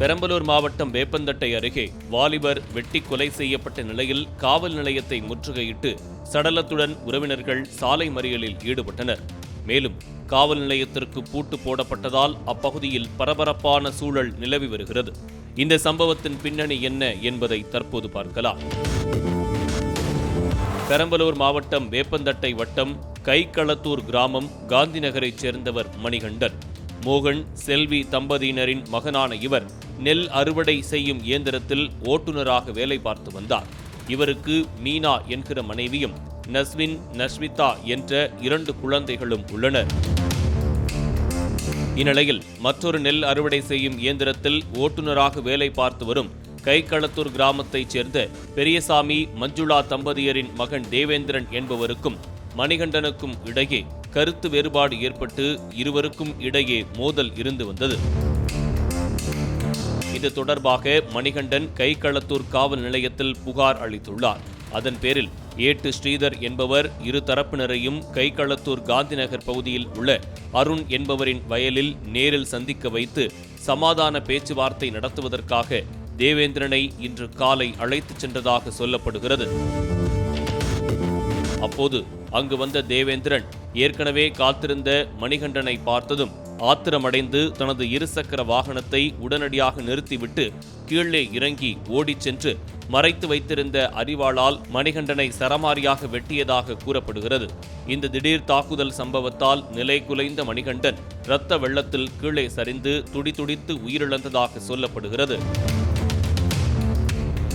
பெரம்பலூர் மாவட்டம் வேப்பந்தட்டை அருகே வாலிபர் வெட்டி கொலை செய்யப்பட்ட நிலையில் காவல் நிலையத்தை முற்றுகையிட்டு சடலத்துடன் உறவினர்கள் சாலை மறியலில் ஈடுபட்டனர். மேலும் காவல் நிலையத்திற்கு பூட்டு போடப்பட்டதால் அப்பகுதியில் பரபரப்பான சூழல் நிலவி வருகிறது. இந்த சம்பவத்தின் பின்னணி என்ன என்பதை தற்போது பார்க்கலாம். பெரம்பலூர் மாவட்டம் வேப்பந்தட்டை வட்டம் கைக்களத்தூர் கிராமம் காந்திநகரைச் சேர்ந்தவர் மணிகண்டன். மோகன் செல்வி தம்பதியினரின் மகனான இவர் நெல் அறுவடை செய்யும் இயந்திரத்தில் ஓட்டுநராக வேலை பார்த்து வந்தார். இவருக்கு மீனா என்கிற மனைவியும் நஸ்வின் நஸ்விதா என்ற இரண்டு குழந்தைகளும் உள்ளனர். இந்நிலையில் மற்றொரு நெல் அறுவடை செய்யும் இயந்திரத்தில் ஓட்டுநராக வேலை பார்த்து வரும் கைக்களத்தூர் கிராமத்தைச் சேர்ந்த பெரியசாமி மஞ்சுளா தம்பதியரின் மகன் தேவேந்திரன் என்பவருக்கும் மணிகண்டனுக்கும் இடையே கருத்து வேறுபாடு ஏற்பட்டு இருவருக்கும் இடையே மோதல் இருந்து வந்தது. இது தொடர்பாக மணிகண்டன் கைகளத்தூர் காவல் நிலையத்தில் புகார் அளித்துள்ளார். அதன் பேரில் ஏட்டு ஸ்ரீதர் என்பவர் இரு தரப்பினரையும் கைகளத்தூர் காந்திநகர் பகுதியில் உள்ள அருண் என்பவரின் வயலில் நேரில் சந்திக்க வைத்து சமாதான பேச்சுவார்த்தை நடத்துவதற்காக தேவேந்திரனை இன்று காலை அழைத்துச் சென்றதாக சொல்லப்படுகிறது. அப்போது அங்கு வந்த தேவேந்திரன் ஏற்கனவே காத்திருந்த மணிகண்டனை பார்த்ததும் ஆத்திரமடைந்து தனது இருசக்கர வாகனத்தை உடனடியாக நிறுத்திவிட்டு கீழே இறங்கி ஓடிச் சென்று மறைத்து வைத்திருந்த அறிவாளால் மணிகண்டனை சரமாரியாக வெட்டியதாக கூறப்படுகிறது. இந்த திடீர் தாக்குதல் சம்பவத்தால் நிலை குலைந்த மணிகண்டன் இரத்த வெள்ளத்தில் கீழே சரிந்து துடிதுடித்து உயிரிழந்ததாக சொல்லப்படுகிறது.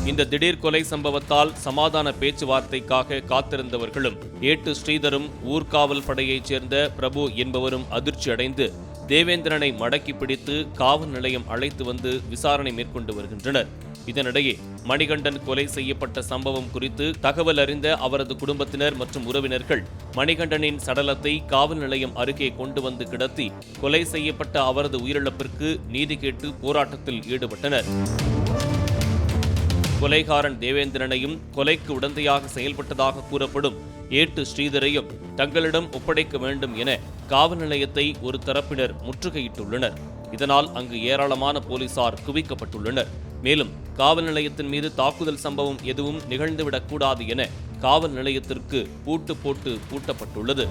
இந்த திடீர் கொலை சம்பவத்தால் சமாதான பேச்சுவார்த்தைக்காக காத்திருந்தவர்களும் ஏட்டு ஸ்ரீதரும் ஊர்காவல் படையைச் சேர்ந்த பிரபு என்பவரும் அதிர்ச்சி அடைந்து தேவேந்திரனை மடக்கி பிடித்து காவல் நிலையம் அழைத்து வந்து விசாரணை மேற்கொண்டு வருகின்றனர். இதனிடையே மணிகண்டன் கொலை செய்யப்பட்ட சம்பவம் குறித்து தகவல் அறிந்த அவரது குடும்பத்தினர் மற்றும் உறவினர்கள் மணிகண்டனின் சடலத்தை காவல் நிலையம் அருகே கொண்டு வந்து கிடத்தி கொலை செய்யப்பட்ட அவரது உயிரிழப்பிற்கு நீதி கேட்டு போராட்டத்தில் ஈடுபட்டனர். கொலைகாரன் தேவேந்திரனையும் கொலைக்கு உடந்தையாக செயல்பட்டதாக கூறப்படும் ஏட்டு ஸ்ரீதரையும் தங்களிடம் ஒப்படைக்க வேண்டும் என காவல் நிலையத்தை ஒரு தரப்பினர் முற்றுகையிட்டுள்ளனர். இதனால் அங்கு ஏராளமான போலீசார் குவிக்கப்பட்டுள்ளனர். மேலும் காவல் நிலையத்தின் மீது தாக்குதல் சம்பவம் எதுவும் நிகழ்ந்துவிடக்கூடாது என காவல் நிலையத்திற்கு பூட்டு போட்டு பூட்டப்பட்டுள்ளது.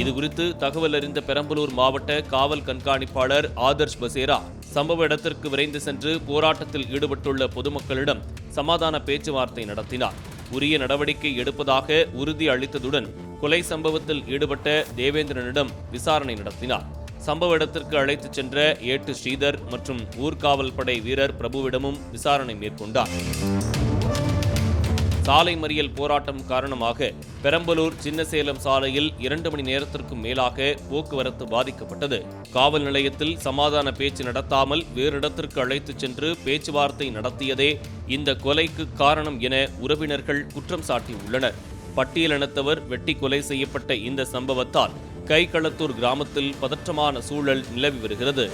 இதுகுறித்து தகவல் அறிந்த பெரம்பலூர் மாவட்ட காவல் கண்காணிப்பாளர் ஆதர்ஷ் பசேரா சம்பவ இடத்திற்கு விரைந்து சென்று போராட்டத்தில் ஈடுபட்டுள்ள பொதுமக்களிடம் சமாதான பேச்சுவார்த்தை நடத்தினார். உரிய நடவடிக்கை எடுப்பதாக உறுதி அளித்ததுடன் கொலை சம்பவத்தில் ஈடுபட்ட தேவேந்திரனிடம் விசாரணை நடத்தினார். சம்பவ இடத்திற்கு அழைத்துச் சென்ற ஏட்டு ஸ்ரீதர் மற்றும் ஊர்காவல் படை வீரர் பிரபுவிடமும் விசாரணை மேற்கொண்டார். சாலை மறியல் போராட்டம் காரணமாக பெரம்பலூர் சின்னசேலம் சாலையில் இரண்டு மணி நேரத்திற்கும் மேலாக போக்குவரத்து பாதிக்கப்பட்டது. காவல் நிலையத்தில் சமாதான பேச்சு நடத்தாமல் வேறு இடத்திற்கு அழைத்துச் சென்று பேச்சுவார்த்தை நடத்தியதே இந்த கொலைக்கு காரணம் என உறவினர்கள் குற்றம் சாட்டியுள்ளனர். பட்டியலினத்தவர் வெட்டி கொலை செய்யப்பட்ட இந்த சம்பவத்தால் கைகளத்தூர் கிராமத்தில் பதற்றமான சூழல் நிலவி வருகிறது.